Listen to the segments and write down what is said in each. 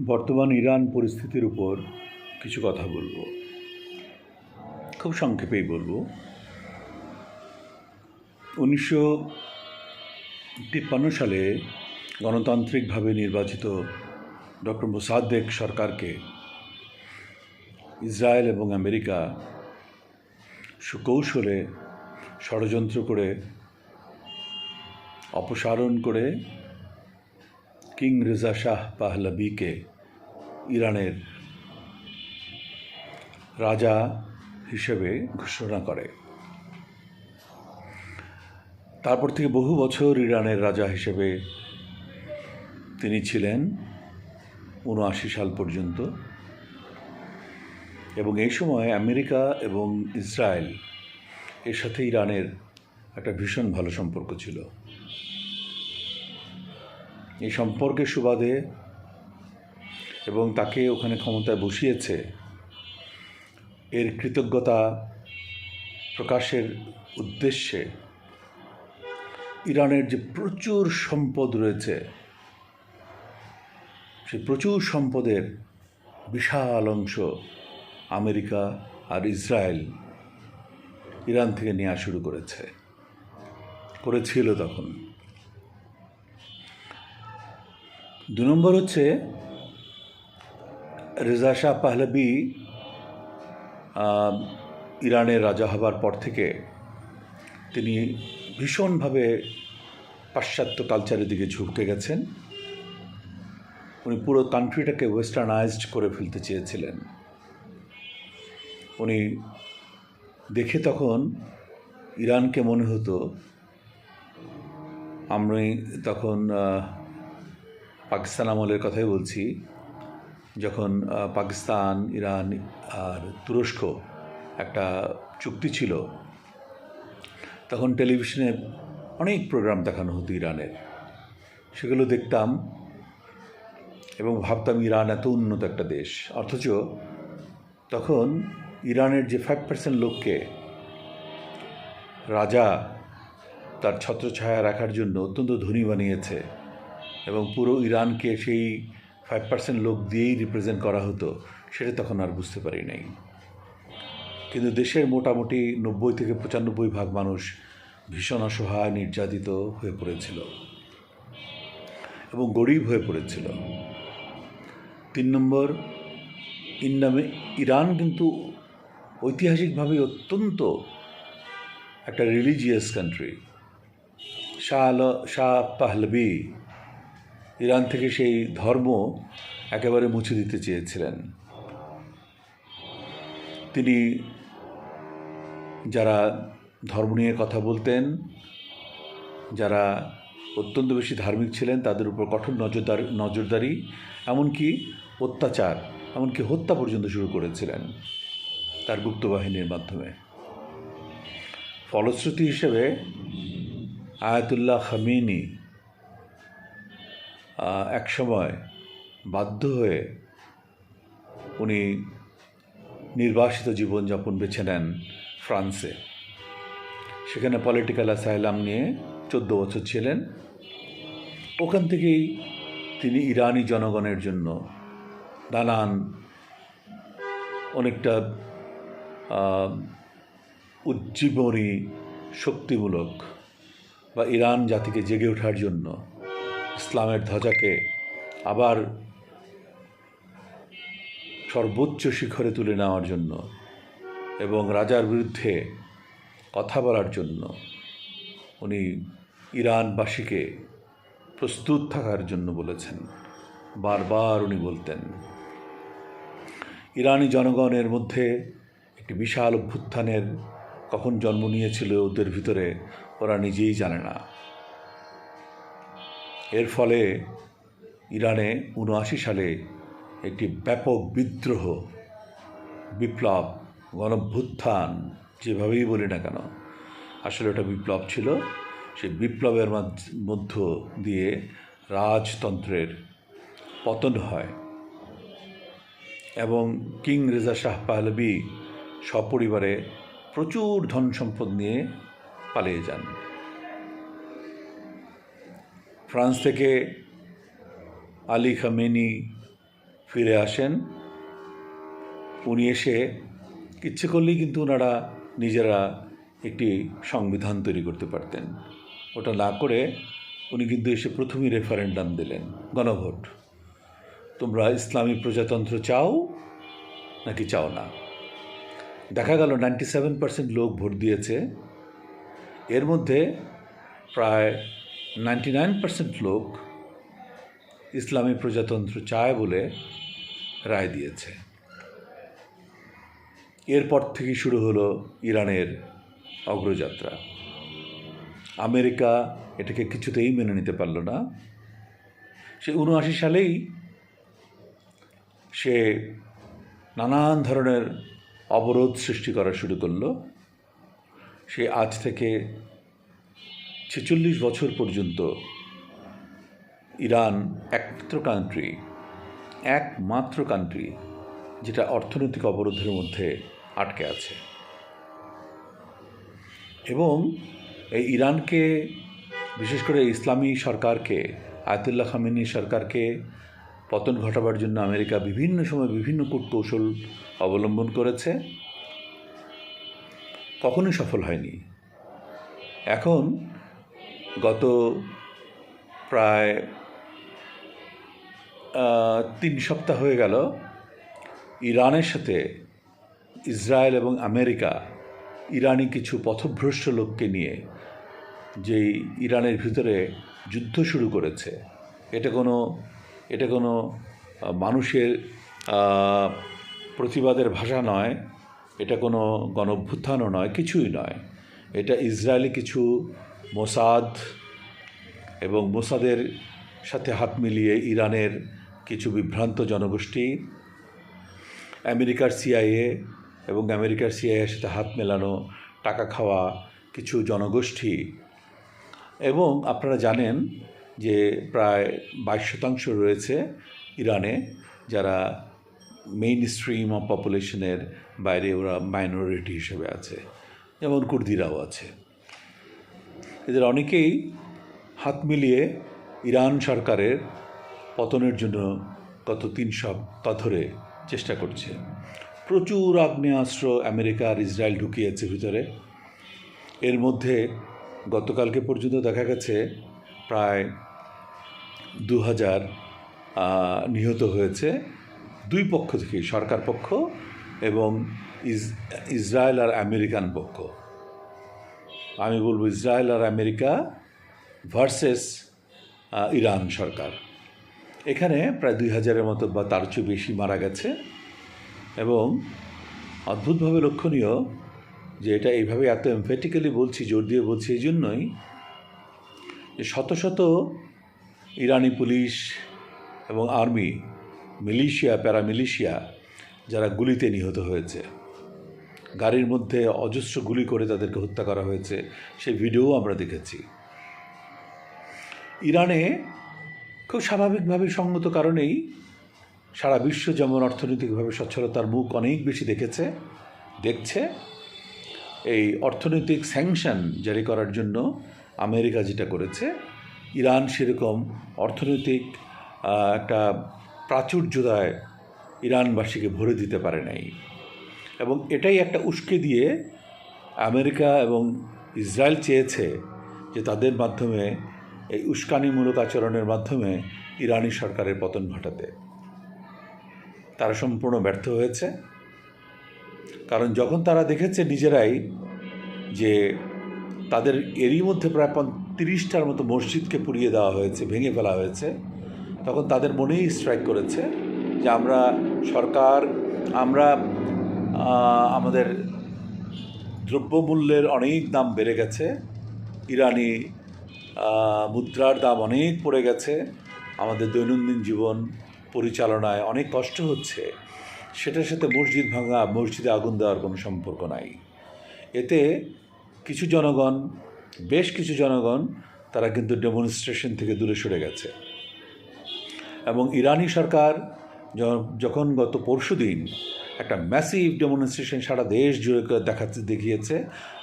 বর্তমান ইরান পরিস্থিতির উপর কিছু কথা বলব। খুব সংক্ষেপেই বলব। উনিশশো তিপ্পান্ন সালে গণতান্ত্রিকভাবে নির্বাচিত ডক্টর মোসাদ্দেক সরকারকে ইসরায়েল এবং আমেরিকা সুকৌশলে ষড়যন্ত্র করে অপসারণ করে কিং রেজা শাহ পাহলাবিকে ইরানের রাজা হিসেবে ঘোষণা করে। তারপর থেকে বহু বছর ইরানের রাজা হিসেবে তিনি ছিলেন উনআশি সাল পর্যন্ত। এবং এই সময় আমেরিকা এবং ইসরায়েল এর সাথে ইরানের একটা ভীষণ ভালো সম্পর্ক ছিল। এই সম্পর্কের সুবাদে এবং তাকে ওখানে ক্ষমতায় বসিয়েছে, এর কৃতজ্ঞতা প্রকাশের উদ্দেশ্যে ইরানের যে প্রচুর সম্পদ রয়েছে, সেই প্রচুর সম্পদের বিশাল অংশ আমেরিকা আর ইসরায়েল ইরান থেকে নেওয়া শুরু করেছে, করেছিল তখন। দু নম্বর হচ্ছে রেজা শাহ পাহলবি ইরানের রাজা হবার পর থেকে তিনি ভীষণভাবে পাশ্চাত্য কালচারের দিকে ঝুঁকে গেছেন। উনি পুরো কান্ট্রিটাকে ওয়েস্টার্নাইজড করে ফেলতে চেয়েছিলেন। উনি দেখে তখন ইরানকে মনে হতো আমি তখন পাকিস্তান আমলের কথাই বলছি, যখন পাকিস্তান, ইরান আর তুরস্ক একটা চুক্তি ছিল, তখন টেলিভিশনে অনেক প্রোগ্রাম দেখানো হতো ইরানের। সেগুলো দেখতাম এবং ভাবতাম ইরান এত উন্নত একটা দেশ। অথচ তখন ইরানের যে ফাইভ পার্সেন্ট লোককে রাজা তার ছত্রছায়া রাখার জন্য অত্যন্ত ধনী বানিয়েছে এবং পুরো ইরানকে সেই ফাইভ পার্সেন্ট লোক দিয়েই রিপ্রেজেন্ট করা হতো, সেটা তখন আর বুঝতে পারি নাই। কিন্তু দেশের মোটামুটি নব্বই থেকে পঁচানব্বই ভাগ মানুষ ভীষণ অসহায়, নির্যাতিত হয়ে পড়েছিল এবং গরিব হয়ে পড়েছিল। তিন নম্বর ইন্নামে ইরান কিন্তু ঐতিহাসিকভাবে অত্যন্ত একটা religious country Shah al Shah Pahlavi Iran থেকে সেই ধর্ম একেবারে মুছে দিতে চেয়েছিলেন। তিনি যারা ধর্ম নিয়ে কথা বলতেন, যারা অত্যন্ত বেশি ধার্মিক ছিলেন, তাদের উপর কঠোর নজরদার, নজরদারি, এমনকি অত্যাচার, এমনকি হত্যা পর্যন্ত শুরু করেছিলেন তার গুপ্ত বাহিনীর মাধ্যমে। ফলশ্রুতি হিসেবে আয়াতুল্লাহ খামিনি একসময় বাধ্য হয়ে উনি নির্বাসিত জীবনযাপন বেছে নেন ফ্রান্সে। সেখানে পলিটিক্যাল অ্যাসাইলাম নিয়ে চোদ্দ বছর ছিলেন। ওখান থেকেই তিনি ইরানি জনগণের জন্য নানান অনেকটা উজ্জীবনী শক্তিমূলক বা ইরান জাতিকে জেগে ওঠার জন্য ইসলামের ধ্বজাকে আবার সর্বোচ্চ শিখরে তুলে নেওয়ার জন্য এবং রাজার বিরুদ্ধে কথা বলার জন্য উনি ইরানবাসীকে প্রস্তুত থাকার জন্য বলেছেন। বারবার উনি বলতেন, ইরানি জনগণের মধ্যে একটি বিশাল অভ্যুত্থানের কখন জন্ম নিয়েছিল ওদের ভিতরে ওরা নিজেই জানে না। এর ফলে ইরানে উনআশি সালে একটি ব্যাপক বিদ্রোহ, বিপ্লব, গণভ্যুত্থান, যেভাবেই বলি না কেন, আসলে ওটা বিপ্লব ছিল। সেই বিপ্লবের মাধ- মধ্য দিয়ে রাজতন্ত্রের পতন হয় এবং কিং রেজা শাহ পাহলবি সপরিবারে প্রচুর ধন সম্পদ নিয়ে পালিয়ে যান। ফ্রান্স থেকে আলী খামেনি ফিরে আসেন। উনি এসে ইচ্ছে করলেই কিন্তু ওনারা নিজেরা একটি সংবিধান তৈরি করতে পারতেন। ওটা না করে উনি কিন্তু এসে প্রথমেই রেফারেন্ডাম দিলেন, গণভোট। তোমরা ইসলামী প্রজাতন্ত্র চাও নাকি চাও না? দেখা গেল নাইনটি সেভেন পার্সেন্ট লোক ভোট দিয়েছে। এর মধ্যে প্রায় নাইনটি নাইন পার্সেন্ট লোক ইসলামী প্রজাতন্ত্র চায় বলে রায় দিয়েছে। এরপর থেকেই শুরু হলো ইরানের অগ্রযাত্রা। আমেরিকা এটাকে কিছুতেই মেনে নিতে পারল না। সে উনআশি সালেই সে নানান ধরনের অবরোধ সৃষ্টি করা শুরু করল। সে আজ থেকে ছেচল্লিশ বছর পর্যন্ত ইরান একমাত্র কান্ট্রি একমাত্র কান্ট্রি যেটা অর্থনৈতিক অবরোধের মধ্যে আটকে আছে। এবং এই ইরানকে, বিশেষ করে ইসলামী সরকারকে, আয়তুল্লাহ খামেনি সরকারকে পতন ঘটাবার জন্য আমেরিকা বিভিন্ন সময় বিভিন্ন কূটকৌশল অবলম্বন করেছে, কখনোই সফল হয়নি। এখন গত প্রায় তিন সপ্তাহ হয়ে গেল ইরানের সাথে ইসরায়েল এবং আমেরিকা ইরানি কিছু পথভ্রষ্ট লোককে নিয়ে যেই ইরানের ভিতরে যুদ্ধ শুরু করেছে, এটা কোনো এটা কোনো মানুষের প্রতিবাদের ভাষা নয়, এটা কোনো গণ অভ্যুত্থানও নয়, কিছুই নয়। এটা ইসরায়েলি কিছু মোসাদ এবং মোসাদের সাথে হাত মিলিয়ে ইরানের কিছু বিভ্রান্ত জনগোষ্ঠী, আমেরিকার সিআইএ এবং আমেরিকার সিআইএর সাথে হাত মেলানো, টাকা খাওয়া কিছু জনগোষ্ঠী। এবং আপনারা জানেন যে প্রায় বাইশ শতাংশ রয়েছে ইরানে যারা মেইন স্ট্রিম অফ পপুলেশনের বাইরে ওরা মাইনরিটি হিসেবে আছে। যেমন কুর্দিরাও আছে। এদের অনেকেই হাত মিলিয়ে ইরান সরকারের পতনের জন্য গত তিন সপ্তাহ ধরে চেষ্টা করছে। প্রচুর আগ্নেয়াস্ত্র আমেরিকা আর ইসরায়েল ঢুকিয়েছে ভিতরে। এর মধ্যে গতকালকে পর্যন্ত দেখা গেছে প্রায় দু হাজার নিহত হয়েছে দুই পক্ষ থেকে সরকার পক্ষ এবং ইস- ইসরায়েল আর আমেরিকান পক্ষ। আমি বলব ইসরায়েল আর আমেরিকা ভার্সেস ইরান সরকার। এখানে প্রায় দুই হাজারের মতো বা তার চেয়ে বেশি মারা গেছে এবং অদ্ভুতভাবে লক্ষণীয় যে এটা এইভাবে এত এমফেটিক্যালি বলছি, জোর দিয়ে বলছি এই জন্যই যে শত শত ইরানি পুলিশ এবং আর্মি, মিলিশিয়া, প্যারামিলিশিয়া যারা গুলিতে নিহত হয়েছে। গাড়ির মধ্যে অজস্র গুলি করে তাদেরকে হত্যা করা হয়েছে, সেই ভিডিও আমরা দেখেছি। ইরানে খুব স্বাভাবিকভাবে সঙ্গত কারণেই সারা বিশ্ব যেমন অর্থনৈতিকভাবে সচ্ছলতার মুখ অনেক বেশি দেখেছে, দেখছে, এই অর্থনৈতিক স্যাংশন জারি করার জন্য আমেরিকা যেটা করেছে, ইরান সেরকম অর্থনৈতিক একটা প্রাচুর্যদায় ইরানবাসীকে ভরে দিতে পারে নাই। এবং এটাই একটা উস্কে দিয়ে আমেরিকা এবং ইসরায়েল চেয়েছে যে তাদের মাধ্যমে, এই উস্কানিমূলক আচরণের মাধ্যমে ইরানি সরকারের পতন ঘটাতে। তারা সম্পূর্ণ ব্যর্থ হয়েছে। কারণ যখন তারা দেখেছে নিজেরাই যে তাদের এরই মধ্যে প্রায় তিরিশটার মতো মসজিদকে পুড়িয়ে দেওয়া হয়েছে, ভেঙে ফেলা হয়েছে, তখন তাদের মনেই স্ট্রাইক করেছে যে আমরা সরকার, আমরা আমাদের দ্রব্যমূল্যের অনেক দাম বেড়ে গেছে। ইরানি মুদ্রার দাম অনেক পড়ে গেছে। আমাদের দৈনন্দিন জীবন পরিচালনায় অনেক কষ্ট হচ্ছে। সেটার সাথে মসজিদ ভাঙা, মসজিদে আগুন দেওয়ার কোনো সম্পর্ক নাই। এতে কিছু জনগণ, বেশ কিছু জনগণ, তারা কিন্তু ডেমনস্ট্রেশন থেকে দূরে সরে গেছে। এবং ইরানি সরকার যখন গত পরশু দিন একটা ম্যাসিভ ডেমনস্ট্রেশন সারা দেশ জুড়ে দেখাতে দেখিয়েছে।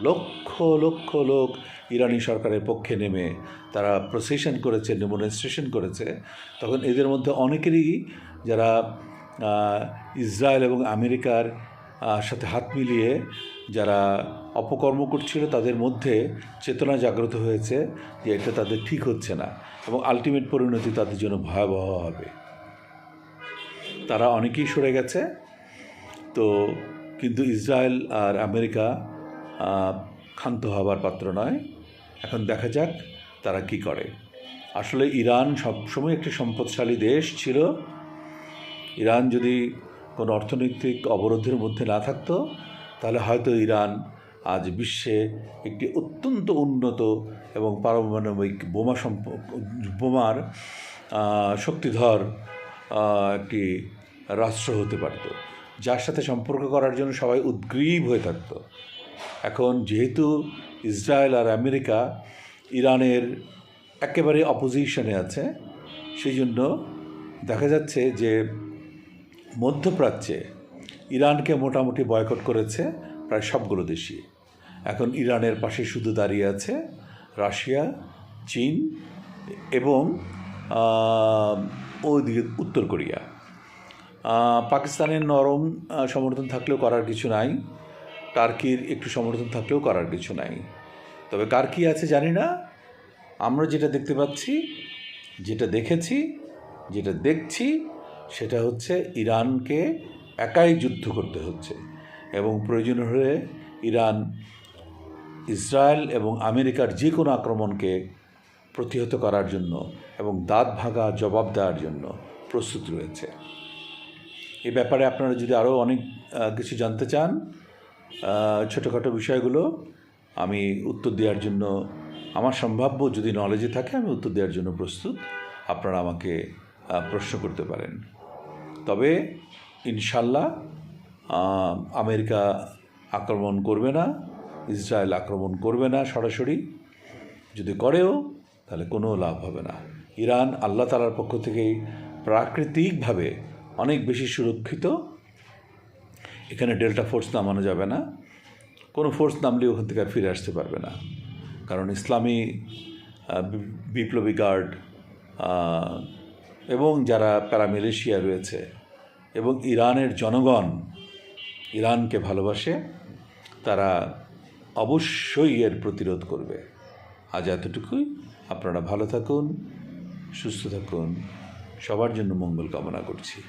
লক্ষ লক্ষ লোক ইরানি সরকারের পক্ষে নেমে তারা প্রসেশন করেছে ডেমনস্ট্রেশন করেছে। তখন এদের মধ্যে অনেকেরই যারা ইসরায়েল এবং আমেরিকার সাথে হাত মিলিয়ে যারা অপকর্ম করছিল, তাদের মধ্যে চেতনা জাগ্রত হয়েছে যে এটা তাদের ঠিক হচ্ছে না এবং আলটিমেট পরিণতি তাদের জন্য ভয়াবহ হবে। তারা অনেকেই সরে গেছে। তো কিন্তু ইসরায়েল আর আমেরিকা ক্ষান্ত হবার পাত্র নয়। এখন দেখা যাক তারা কি করে। আসলে ইরান সবসময় একটি সম্পদশালী দেশ ছিল। ইরান যদি কোনো অর্থনৈতিক অবরোধের মধ্যে না থাকতো, তাহলে হয়তো ইরান আজ বিশ্বে একটি অত্যন্ত উন্নত এবং পারমাণবিক বোমা সম্প, বোমার শক্তিধর একটি রাষ্ট্র হতে পারত। যার সাথে সম্পর্ক করার জন্য সবাই উদ্গ্রীব হয়ে থাকতো। এখন যেহেতু ইসরায়েল আর আমেরিকা ইরানের একেবারে অপোজিশনে আছে সেই জন্য দেখা যাচ্ছে যে মধ্যপ্রাচ্যে ইরানকে মোটামুটি বয়কট করেছে প্রায় সবগুলো দেশই। এখন ইরানের পাশে শুধু দাঁড়িয়ে আছে রাশিয়া চীন এবং আহ, ওইদিকে উত্তর কোরিয়া। পাকিস্তানের নরম সমর্থন থাকলেও করার কিছু নাই। টার্কির একটু সমর্থন থাকলেও করার কিছু নাই। তবে কার কী আছে জানি না। আমরা যেটা দেখতে পাচ্ছি, যেটা দেখেছি, যেটা দেখছি, সেটা হচ্ছে ইরানকে একাই যুদ্ধ করতে হচ্ছে এবং প্রয়োজন হলে ইরান, ইসরায়েল এবং আমেরিকার যে কোনো আক্রমণকে প্রতিহত করার জন্য এবং দাঁত ভাঙা জবাব দেওয়ার জন্য প্রস্তুত রয়েছে। এ ব্যাপারে আপনারা যদি আরও অনেক কিছু জানতে চান ছোটোখাটো বিষয়গুলো, আমি উত্তর দেওয়ার জন্য আমার সম্ভাব্য যদি নলেজে থাকে, আমি উত্তর দেওয়ার জন্য প্রস্তুত। আপনারা আমাকে প্রশ্ন করতে পারেন। তবে ইনশাল্লাহ আমেরিকা আক্রমণ করবে না, ইসরায়েল আক্রমণ করবে না সরাসরি। যদি করেও, তাহলে কোনো লাভ হবে না। ইরান আল্লাহ তালার পক্ষ থেকেই প্রাকৃতিকভাবে অনেক বেশি সুরক্ষিত। এখানে ডেল্টা ফোর্স নামানো যাবে না। কোনো ফোর্স নামলে ওখান থেকে ফিরে আসতে পারবে না। কারণ ইসলামী বিপ্লবী গার্ড এবং যারা প্যারামিলিশিয়া রয়েছে এবং ইরানের জনগণ ইরানকে ভালোবাসে, তারা অবশ্যই এর প্রতিরোধ করবে। আজ এতটুকুই। আপনারা ভালো থাকুন, সুস্থ থাকুন। সবার জন্য মঙ্গল কামনা করছি।